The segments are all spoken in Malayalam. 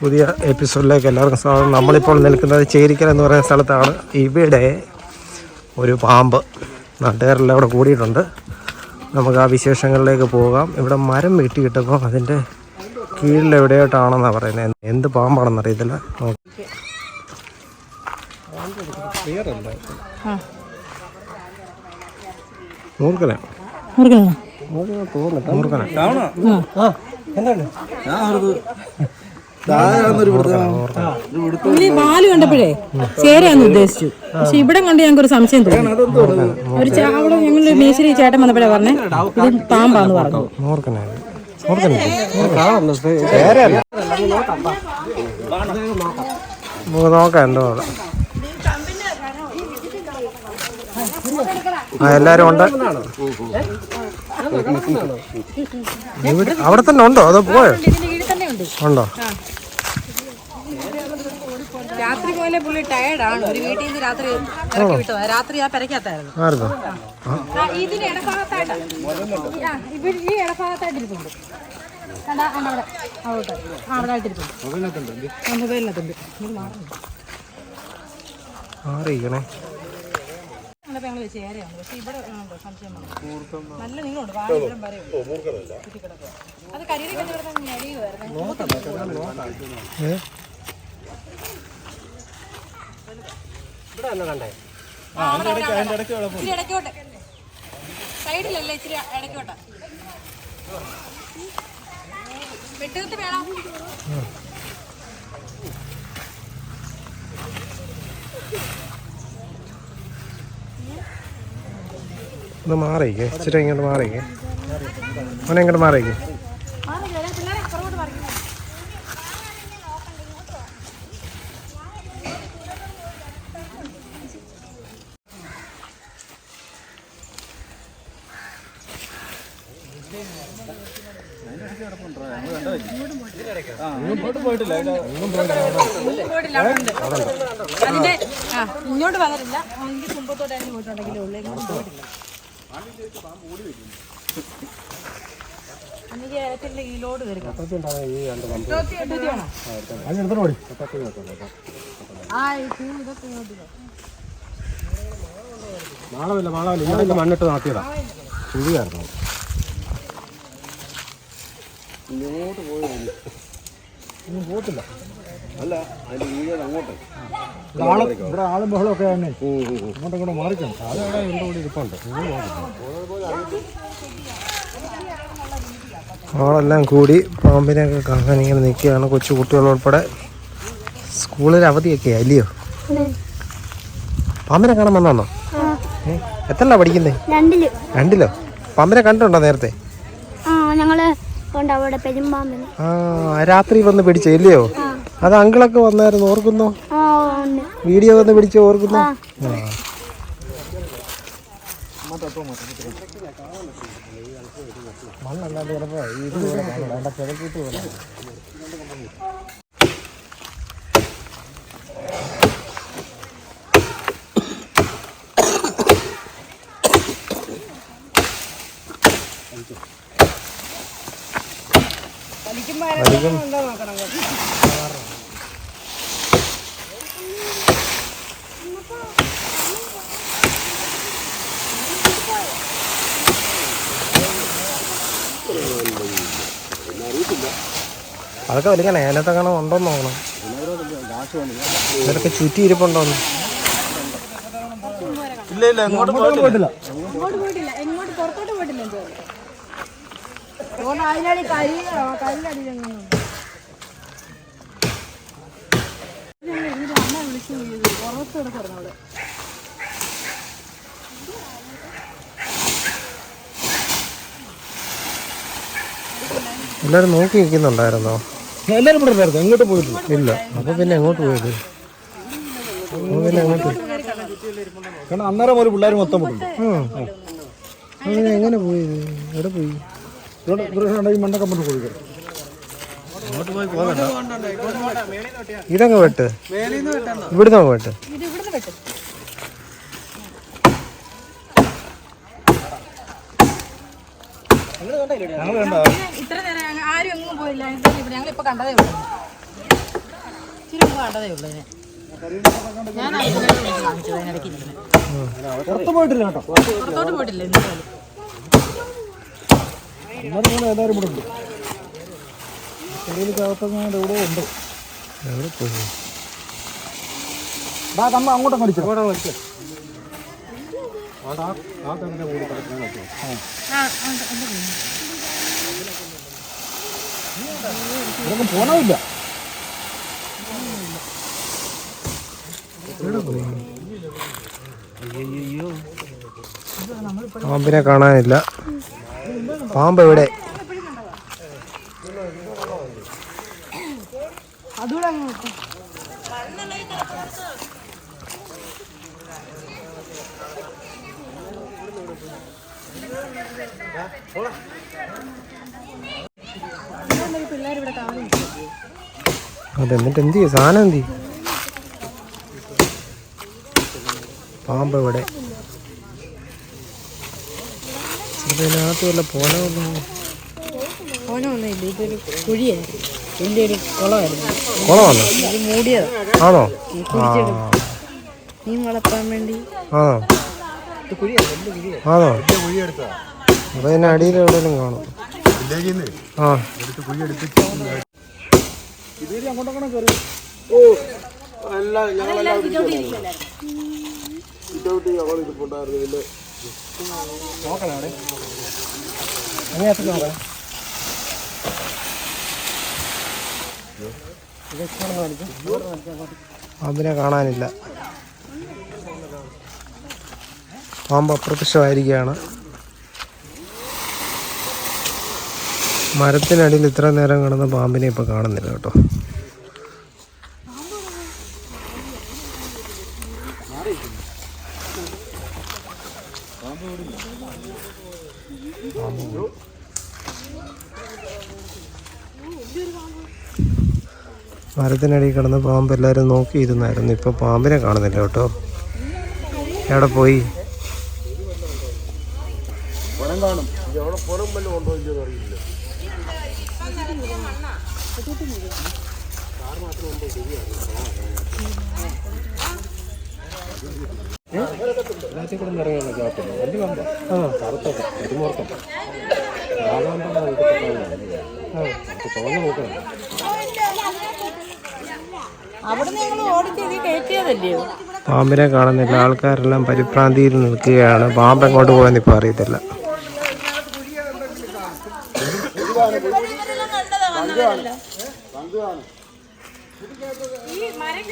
പുതിയ എപ്പിസോഡിലേക്ക് എല്ലാവർക്കും സ്വാഗതം. നമ്മളിപ്പോൾ നിൽക്കുന്നത് ചേരിക്കൽ എന്ന് പറയുന്ന സ്ഥലത്താണ്. ഇവിടെ ഒരു പാമ്പ് നാട്ടുകാരെല്ലാം അവിടെ കൂടിയിട്ടുണ്ട്. നമുക്ക് ആ വിശേഷങ്ങളിലേക്ക് പോകാം. ഇവിടെ മരം വെട്ടിയിട്ടപ്പോൾ അതിന്റെ കീഴിൽ എവിടെയായിട്ടാണെന്നാണ് പറയുന്നത്? എന്ത് പാമ്പാണെന്ന് അറിയത്തില്ല. ആ. എന്താണ്? പുള്ളി പാൽ കണ്ടപ്പോഴേ ചേരയാന്ന് ഉദ്ദേശിച്ചു. പക്ഷെ ഇവിടെ കണ്ട് ഞങ്ങൾക്ക് ഒരു സംശയം തോന്നി. ഒരു അവിടെ ഞങ്ങൾ മേശ്ശേരി ചേട്ടൻ വന്നപ്പോഴേ പറഞ്ഞേ ഇത് പാമ്പാന്ന് പറഞ്ഞു. നോക്കാം എന്തോ. ആ എല്ലാരും ഉണ്ട്? അവിടെ തന്നെ ഉണ്ടോ? അതോ പോയോ? ഉണ്ടോ. രാത്രി പോലെ പുള്ളി ടയർഡാണ് ഒരു വീട്ടിൽ നിന്ന് രാത്രി ഇറക്കി വിട്ടത്. രാത്രി ആ പെരക്കകത്തായിരുന്നു ആയിരുന്നോ ഇതിന് ഇടഭാഗത്തായിട്ടാ. ആ, ഇവിടെ ഈ ഇടഭാഗത്തായിട്ട് ഇരിപ്പുണ്ട് കണ്ടാ, കണ്ടാ അവിടെ. അവിടെ. ആ അവിടെ മൊബൈലിനകത്തുണ്ട്. ഇത് മാറുന്നു. മാറിയിരിക്കണേ. ഞങ്ങളിപ്പോ ഞങ്ങൾ ചേരയാണ് പക്ഷെ ഇവിടെ. നല്ല നീളമുണ്ട്. വാഴ വരെ. അത് കിടന്ന് ഞെരിയുമായിരുന്നു കണ്ടേ? ഇച്ചിരി ഇടയ്ക്കോട്ട് സൈഡിലല്ലേ ഇച്ചിരി ഇടയ്ക്കോട്ടെ. വെട്ടുകത്ത് വേണം. ഇത് മാറിയിരിക്കേ ഇച്ചിരി ഇങ്ങോട്ട് മാറിക്കേ. അങ്ങനെ ഇങ്ങോട്ട് മാറിയിരിക്കേ പോയിട്ടില്ല അവിടെ ഉണ്ട് അതിന്റെ ഇങ്ങോട്ട് വന്നിട്ടില്ല എനിക്ക് കുമ്പത്തോട്ടായിരുന്നു പോയിട്ടുണ്ടെങ്കിലേ ഉള്ളൂ ഇങ്ങോട്ട് പോയിട്ടില്ല എനിക്ക് ഈ ലോഡ് ഇങ്ങോട്ട് ഇതാ. മാളമില്ല മാളമില്ല ഇങ്ങോട്ട് മണ്ണിട്ട് നാട്ടിയതാ ചുഴിയായിരുന്നു പോത്തില്ല. ഇവിടെ ആളും ബഹളമൊക്കെ തന്നെ. അങ്ങോട്ടും ഇങ്ങോട്ട് മാറിക്കണം. അതവിടെ എന്റെ കൂടെ ഇരിപ്പുണ്ട്. ആളെല്ലാം കൂടി പാമ്പിനെയൊക്കെ കാണാൻ ഇങ്ങനെ നിൽക്കുകയാണ് കൊച്ചു കുട്ടികളുൾപ്പെടെ സ്കൂളിൽ അവധിയൊക്കെ അല്ലയോ പാമ്പിനെ കാണാൻ വന്നോ എത്രല്ല പഠിക്കുന്നേ? രണ്ടിലോ. പാമ്പിനെ കണ്ടിട്ടുണ്ടോ നേരത്തെ? ഞങ്ങൾ അവിടെ ആ രാത്രി വന്ന് പിടിച്ചു ഇല്ലയോ? അത് അങ്കിളൊക്കെ വന്നായിരുന്നു ഓർക്കുന്നോ? വീഡിയോ വന്ന് പിടിച്ചോ ഓർക്കുന്നോ? Thank മണ്ണല്ലാതെ ചിലപ്പോ പോലെ. വലിക്കും. അതൊക്കെ വലിക്കണേ. അതിനകത്ത് കാണാൻ ഉണ്ടോന്ന് നോക്കണം. ഇതൊക്കെ ചുറ്റി ഇരിപ്പുണ്ടോന്ന്. ഇങ്ങോട്ട് പോയിട്ടില്ല. എങ്ങോട്ട് പുറത്തോട്ട് പോയിട്ടില്ല എന്തോ അതിനടി കരി കല്ലടി അമ്മ വിളിച്ചു എല്ലാരും നോക്കി നിൽക്കുന്നുണ്ടായിരുന്നോ? എല്ലാരും ഇവിടെ ഉണ്ടായിരുന്നു. എങ്ങോട്ട് പോയിട്ടില്ല ഇല്ല. അപ്പൊ പിന്നെ എങ്ങോട്ട് പോയത്? പിന്നെ എങ്ങോട്ട്? കാരണം അന്നേരം ഒരു പിള്ളേർ മൊത്തം പിന്നെ എങ്ങനെ പോയത്? എവിടെ പോയി? ഇവിടെ ഇവിടെ ഈ മണ്ണൊക്കെ കൊണ്ട് പോയി ഇതങ്ങ് വെട്ട്. ഇവിടുന്ന് വെട്ട്. ഇത് ഇവിടുന്ന് വെട്ടും. ഞങ്ങൾ കണ്ട ഇത്ര നേരം ആരും എങ്ങും പോയില്ല. ഞങ്ങൾ ഇപ്പൊ കണ്ടതേ ഉള്ളൂ. ഇച്ചിരി മുമ്പ് കണ്ടതേ ഉള്ളൂ ഞാൻ പുറത്ത് പോയിട്ടില്ല കേട്ടോ. പുറത്തോട്ട് പോയിട്ടില്ല എന്തായാലും എല്ലാവരും ഇവിടെ ഉണ്ട് ചെടിയിലേക്കകത്തങ്ങാണ്ട് എവിടെ ഉണ്ട് എവിടെ പോയി ആ കമ്മ അങ്ങോട്ട് കടിച്ചു അവിടെ വെച്ച് ആ ആ തന്നെ കൂടി കിടക്കാൻ ആ ഉണ്ട്, ഉണ്ട്. ഇതൊന്നും പോണമില്ല പാമ്പിനെ കാണാനില്ല പാമ്പ് എവിടെ? അത് എന്നിട്ട് എന്ത് ചെയ്യും? സാധനം എന്ത് ചെയ്യും? പാമ്പ് എവിടെ? ഇതിനകത്ത് വല്ല പോല ഓനമൊന്നുമില്ല ഇതൊരു കുഴിയായിരുന്നു വലിയൊരു കുളമായിരുന്നു. കുളമാണോ ഇത് ആണോ? മീൻ വളർത്താൻ വേണ്ടി. ആണോ? ആണോ അപ്പൊ ഇതിന്റെ അടിയിൽ എവിടെയെങ്കിലും കാണും ആ. ഇതുവരെ അങ്ങോട്ടങ്ങനെ കയറി നോക്കണേ അങ്ങേയറ്റത്ത് നോക്കാം പാമ്പിനെ കാണാനില്ല. പാമ്പ് അപ്രത്യക്ഷമായിരിക്കുകയാണ് മരത്തിനടിയിൽ ഇത്ര നേരം കിടന്ന പാമ്പിനെ ഇപ്പൊ കാണുന്നില്ല കേട്ടോ. മരത്തിനടിയിൽ കിടന്ന പാമ്പ് എല്ലാവരും നോക്കിയിരുന്നായിരുന്നു. ഇപ്പൊ പാമ്പിനെ കാണുന്നില്ല കേട്ടോ. എവിടെ പോയി? ഇത് കയറ്റിയതല്ലയോ പാമ്പിനെ കാണുന്നില്ല ആൾക്കാരെല്ലാം പരിഭ്രാന്തിയിൽ നിൽക്കുകയാണ്. പാമ്പ് എങ്ങോട്ട് പോയെന്ന് ഇപ്പൊ അറിയത്തില്ല ഈ മരം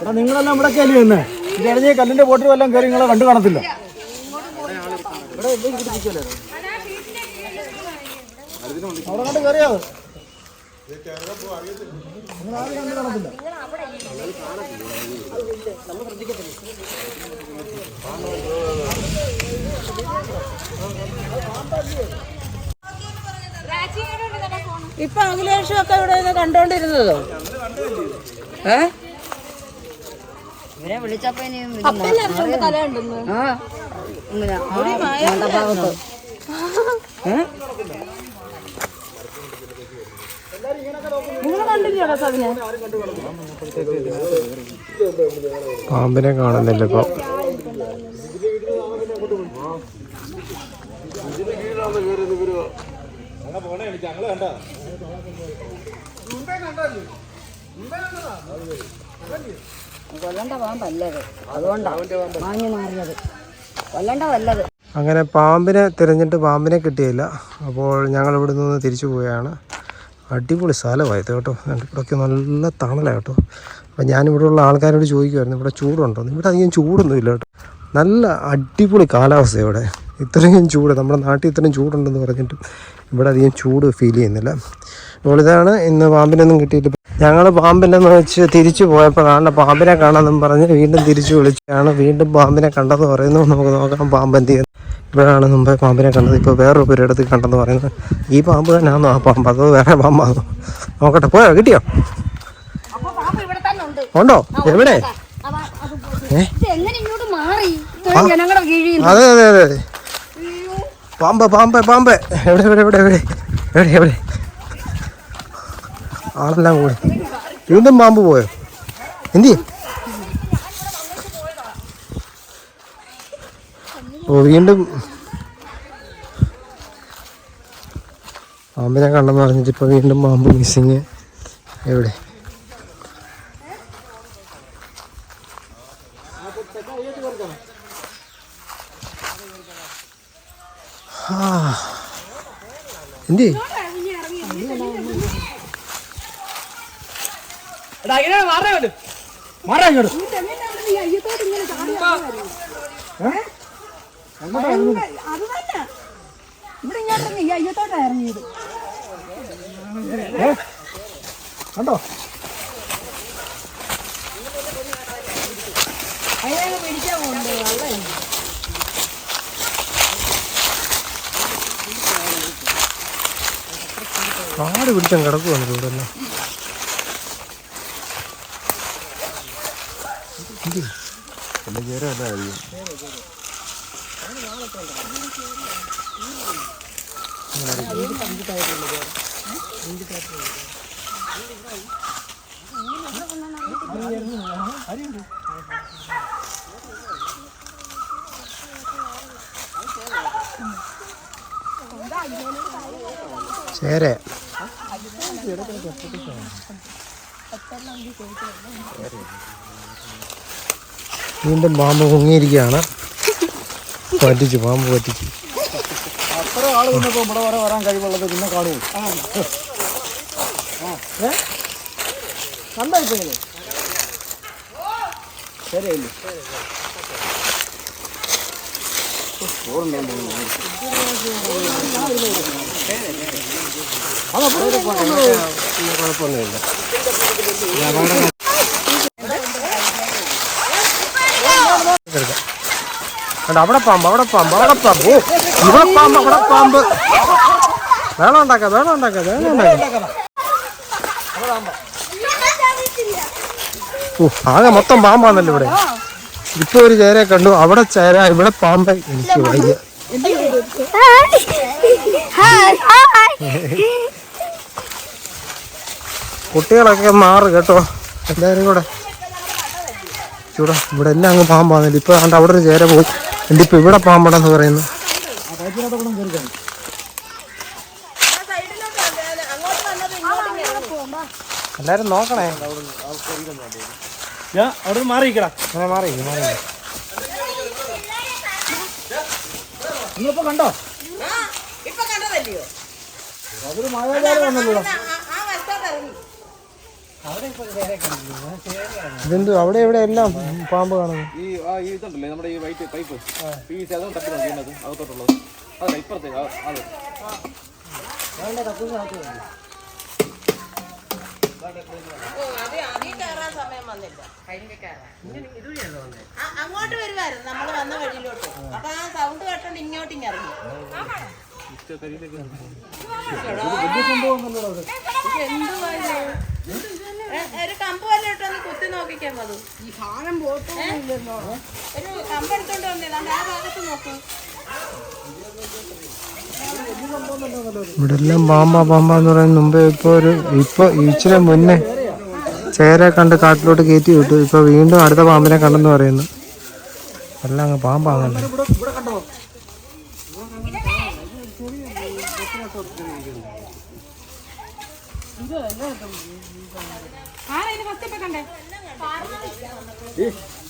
എടാ നിങ്ങളെല്ലാം ഇവിടെ കയറി തന്നെ ഇത് ഇറങ്ങിയ കല്ലിന്റെ ബോട്ടിൽ എല്ലാം കയറി നിങ്ങളെ കണ്ടു കാണത്തില്ല. അവിടെ കണ്ട് കണ്ടു കാണത്തില്ല. ഇപ്പൊ അഖിലേഷും ഒക്കെ ഇവിടെ നിന്ന് കണ്ടോണ്ടിരുന്നതോ? ഏ? ഇവരെ വിളിച്ചപ്പോ ഇനി കലയുണ്ടെന്ന് ആ. ഇങ്ങനെ ആ മണ്ടഭാഗത്ത് നിങ്ങൾ കണ്ടില്ലയോ സതിനെ പാമ്പിനെ കാണുന്നില്ല ഇപ്പൊ. കൊല്ലണ്ട പാമ്പല്ലത് അതുകൊണ്ടാണ് മാഞ്ഞു മാറിയത്. കൊല്ലണ്ട വല്ലത്. അങ്ങനെ പാമ്പിനെ തിരഞ്ഞിട്ട് പാമ്പിനെ കിട്ടിയില്ല. അപ്പോൾ ഞങ്ങൾ ഇവിടെ നിന്ന് തിരിച്ചു പോവുകയാണ്. അടിപൊളി സ്ഥലമായത് കേട്ടോ. ഇവിടെയൊക്കെ നല്ല തണലാണ് കേട്ടോ. അപ്പോൾ ഞാനിവിടെ ഉള്ള ആൾക്കാരോട് ചോദിക്കുമായിരുന്നു ഇവിടെ ചൂടുണ്ടോ? ഇവിടെ അധികം ചൂടൊന്നുമില്ല കേട്ടോ. നല്ല അടിപൊളി കാലാവസ്ഥ ഇവിടെ. ഇത്രയും ചൂട് നമ്മുടെ നാട്ടിൽ ഇത്രയും ചൂടുണ്ടെന്ന് പറഞ്ഞിട്ടും ഇവിടെ അധികം ചൂട് ഫീൽ ചെയ്യുന്നില്ല. അപ്പോൾ ഇതാണ് ഇന്ന് പാമ്പിനൊന്നും കിട്ടിയിട്ട്. ഞങ്ങൾ പാമ്പിനെന്ന് വെച്ച് തിരിച്ചു പോയപ്പോൾ കാണുന്ന പാമ്പിനെ കാണാമെന്നും പറഞ്ഞ് വീണ്ടും തിരിച്ചു വിളിച്ചാണ് വീണ്ടും പാമ്പിനെ കണ്ടെന്ന് പറയുന്നു നമുക്ക് നോക്കാം പാമ്പ് എന്ത് ചെയ്യുന്നു. ഇവിടെയാണ് മുമ്പേ പാമ്പിനെ കണ്ടത്. ഇപ്പോൾ ഒരു പേരെടുത്ത് കണ്ടെന്ന് പറയുന്നത്. ഈ പാമ്പ് തന്നെയാണോ ആ പാമ്പ് അതോ വേറെ പാമ്പാണോ നോക്കട്ടെ പോയോ? കിട്ടിയോ? ഉണ്ട്. എവിടെ? അതെ അതെ അതെ. പാമ്പ് പാമ്പ് പാമ്പ്. എവിടെ എവിടെ എവിടെ എവിടെ? എവിടെ എവിടെ? ആളെല്ലാം കൂടി. വീണ്ടും പാമ്പ് പോയോ? എന്തി ഓ വീണ്ടും. പാമ്പിനെ കണ്ടെന്ന് പറഞ്ഞിട്ട് ഇപ്പൊ വീണ്ടും പാമ്പ് മിസ്സിങ് എവിടെ എന്തി എടാ ഇങ്ങനെ മാറാ ഇങ്ങോട്ട് മാറാ ഇങ്ങോട്ട് അത് തന്നെ ഇവിടെ ഇങ്ങോട്ട് ഈ അയ്യത്തോട്ടാ ഇറങ്ങിയത്. കണ്ടോ? അയ്യോ പിടിക്കാൻ പോകുന്നുണ്ട് വെള്ളം കാട് പിടിച്ചാൽ കിടക്കുവാണ് ഇവിടെ എല്ലാം ചേരെ. വീണ്ടും പാമ്പ് മുങ്ങിയിരിക്കുകയാണ്. പറ്റിച്ചു പാമ്പ് പറ്റിച്ചു. അത്ര ആൾ വന്നപ്പോ ഇവിടെ വരെ വരാൻ കഴിവുള്ളത് പിന്നെ കാണുമോ കണ്ടായിപ്പോയില്ലേ ശരിയല്ലേ കുഴപ്പമൊന്നുമില്ല അവിടെ പാമ്പ് അവിടെ പാമ്പ് അവിടെ പാമ്പ്. ഇവിടെ പാമ്പ് അവിടെ പാമ്പ്. വേണം ഉണ്ടാക്കാം വേണം ഉണ്ടാക്കാം വേണം ഉണ്ടാക്കാം. ഓ ആകെ മൊത്തം പാമ്പാന്നല്ലോ ഇവിടെ? ഇപ്പൊ ഒരു ചേരയെ കണ്ടു. അവിടെ ചേര ഇവിടെ പാമ്പ്. എനിക്ക് വയ്യ. കുട്ടികളൊക്കെ മാറ് കേട്ടോ. എല്ലാരും കൂടെ. ചൂടാ ഇവിടെ എല്ലാം അങ്ങ് പാമ്പാന്നില്ല ഇപ്പൊ കണ്ട അവിടെ ഒരു ചേര പോയി എന്നിട്ട് ഇപ്പൊ ഇവിടെ പാമ്പടെന്ന് പറയുന്നു. എല്ലാരും നോക്കണേ. ഞാൻ അവിടെ നിന്ന് മാറിയിക്കടാ നിങ്ങളിപ്പോ കണ്ടോ? ഇപ്പൊ കണ്ടതല്ലയോ? അതൊരു മായാജാലം വന്നല്ലോ. ഇതെന്തു അവിടെ ഇവിടെ എല്ലാം പാമ്പ് കാണുന്നു. ഈ ആ ഈ ഇതുണ്ടല്ലേ നമ്മുടെ ഈ വൈറ്റ് പൈപ്പ്? പി സി അതും തട്ടി നോക്കിയത് അകത്തോട്ടുള്ളത്. അതല്ല ഇപ്പുറത്തേക്ക് ആ- അങ്ങോട്ട് വരുമായിരുന്നു നമ്മൾ വന്ന വഴിയിലോട്ട്. അപ്പൊ ആ സൗണ്ട് കേട്ടോണ്ട് ഇങ്ങോട്ട് ഇങ്ങ് ഇറങ്ങി ഒരു കമ്പ് വല്ല ഇട്ടൊന്ന് കുത്തി നോക്കിക്കാൻ മതി ഈ സാധനം പോയിട്ടോ ഒരു കമ്പ് എടുത്തോണ്ട് വന്നേ. ദാണ്ടെ ആ ഭാഗത്ത് നോക്കൂ. ഇവിടെ എല്ലാം പാമ്പ പാമ്പാ എന്ന് പറയുന്ന മുമ്പേ ഇപ്പൊ ഒരു ഇപ്പൊ ഇച്ചിരി മുന്നേ ചേരെ കണ്ട് കാട്ടിലോട്ട് കയറ്റി വിട്ടു. ഇപ്പൊ വീണ്ടും അടുത്ത പാമ്പിനെ കണ്ടെന്ന് പറയുന്നു. എല്ലാം അങ്ങ്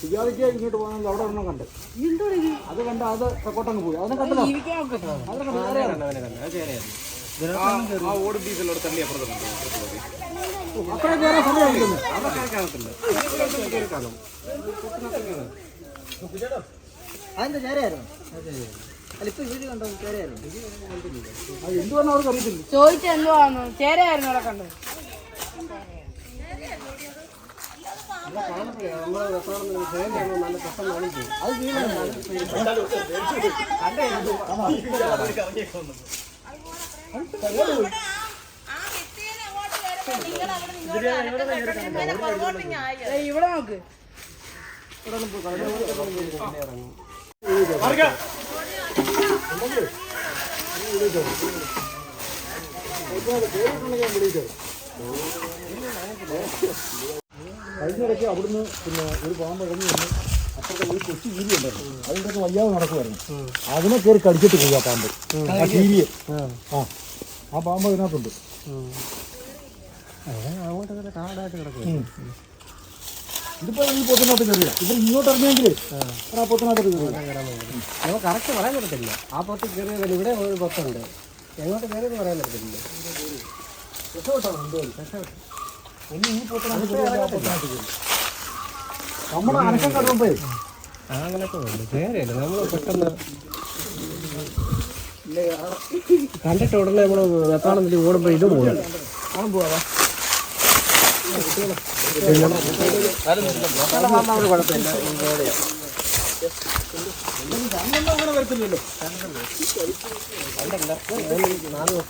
സുജാതിക്ക് ഇങ്ങോട്ട് പോകുന്നത് അവിടെ ഒരെണ്ണം കണ്ട്. അത് കണ്ട അത് തെക്കോട്ടങ്ങ് പോയി. അതിനെ കണ്ടല്ലോ. അതിനെ കണ്ടു. ആ ഓട് ഡീസലോട് തള്ളി അതിന്റെ അത് ചോദിച്ചെന്തുവാന്ന് ചേരയായിരുന്നു അവിടെ കണ്ടത്? ഏയ് ഇവിടെ നോക്ക് കഴിഞ്ഞ ഇടയ്ക്ക് അവിടുന്ന് പിന്നെ ഒരു പാമ്പ് ഇറങ്ങി വന്ന്. അപ്പുറത്തെ ഒരു കൊച്ചു ജീവി ഉണ്ടായിരുന്നു അതിന്റെ വയ്യാതെ നടക്കുമായിരുന്നു അതിനെ കയറി കടിച്ചിട്ട് പോയി ആ പാമ്പ്. ആ ജീവിയെ. ആ. ആ. പാമ്പ് അതിനകത്തുണ്ട്. അങ്ങോട്ട് കാടായിട്ട് കിടക്കും ഇതിപ്പോ ഈ പൊത്തിനകത്ത് കയറിയ. ഇവർ ഇങ്ങോട്ട് ഇറങ്ങിയെങ്കിലേ ആ. പൊത്തിനകത്ത് നമുക്ക് കറക്റ്റ് പറയാൻ പറ്റത്തില്ല. ആ പൊത്ത് കയറിയതല്ല ഇവിടെ ഒരു പൊത്തുണ്ട്. എങ്ങോട്ട് കയറിയെന്ന് പറയാൻ പറ്റത്തില്ല. ഒന്ന് ഈ പൊത്തിനകത്ത് കയറി ആ പൊത്തിനകത്ത് കയറി. നമ്മുടെ അനക്കം കടമ്പേ അങ്ങനൊക്കെ ഉണ്ട്. കയറിയല്ല നമ്മൾ പെട്ടെന്ന് കണ്ടിട്ട് ഉടനെ നമ്മൾ വെത്താണെന്നില്ല ഓടുമ്പോൾ ഇത് പോകും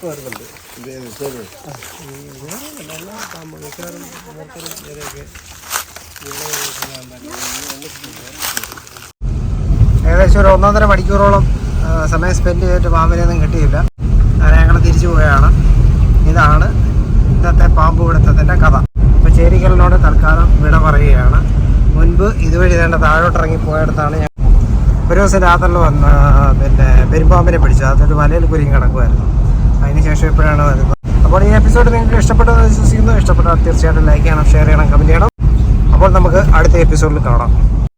വരുന്നുണ്ട് ഏകദേശം ഒരു ഒന്നൊന്നര മണിക്കൂറോളം സമയം സ്പെൻഡ് ചെയ്തിട്ട് പാമ്പിനെയൊന്നും കിട്ടിയില്ല. അങ്ങനെ ഞങ്ങൾ തിരിച്ചു പോവുകയാണ്. ഇതാണ് ഇന്നത്തെ പാമ്പ് പിടുത്തത്തിന്റെ കഥ. അപ്പോൾ ചേരിക്കലിനോട് തൽക്കാലം വിട പറയുകയാണ്. മുൻപ് ഇതുവഴി തന്നെ താഴോട്ട് ഇറങ്ങി പോയടത്താണ് ഞാൻ. ഒരു ദിവസം രാത്രിയിൽ വന്ന് പിന്നെ പെരുമ്പാമ്പിനെ പിടിച്ചു. അതൊരു വലയിൽ കുരുങ്ങി കിടക്കുമായിരുന്നു അതിനുശേഷം ഇപ്പോഴാണ് വരുന്നത്. അപ്പോൾ ഈ എപ്പിസോഡ് നിങ്ങൾക്ക് ഇഷ്ടപ്പെട്ടെന്ന് വിശ്വസിക്കുന്നു. ഇഷ്ടപ്പെട്ടാൽ തീർച്ചയായിട്ടും ലൈക്ക് ചെയ്യണം ഷെയർ ചെയ്യണം കമന്റ് ചെയ്യണം. അപ്പോൾ നമുക്ക് അടുത്ത എപ്പിസോഡിൽ കാണാം.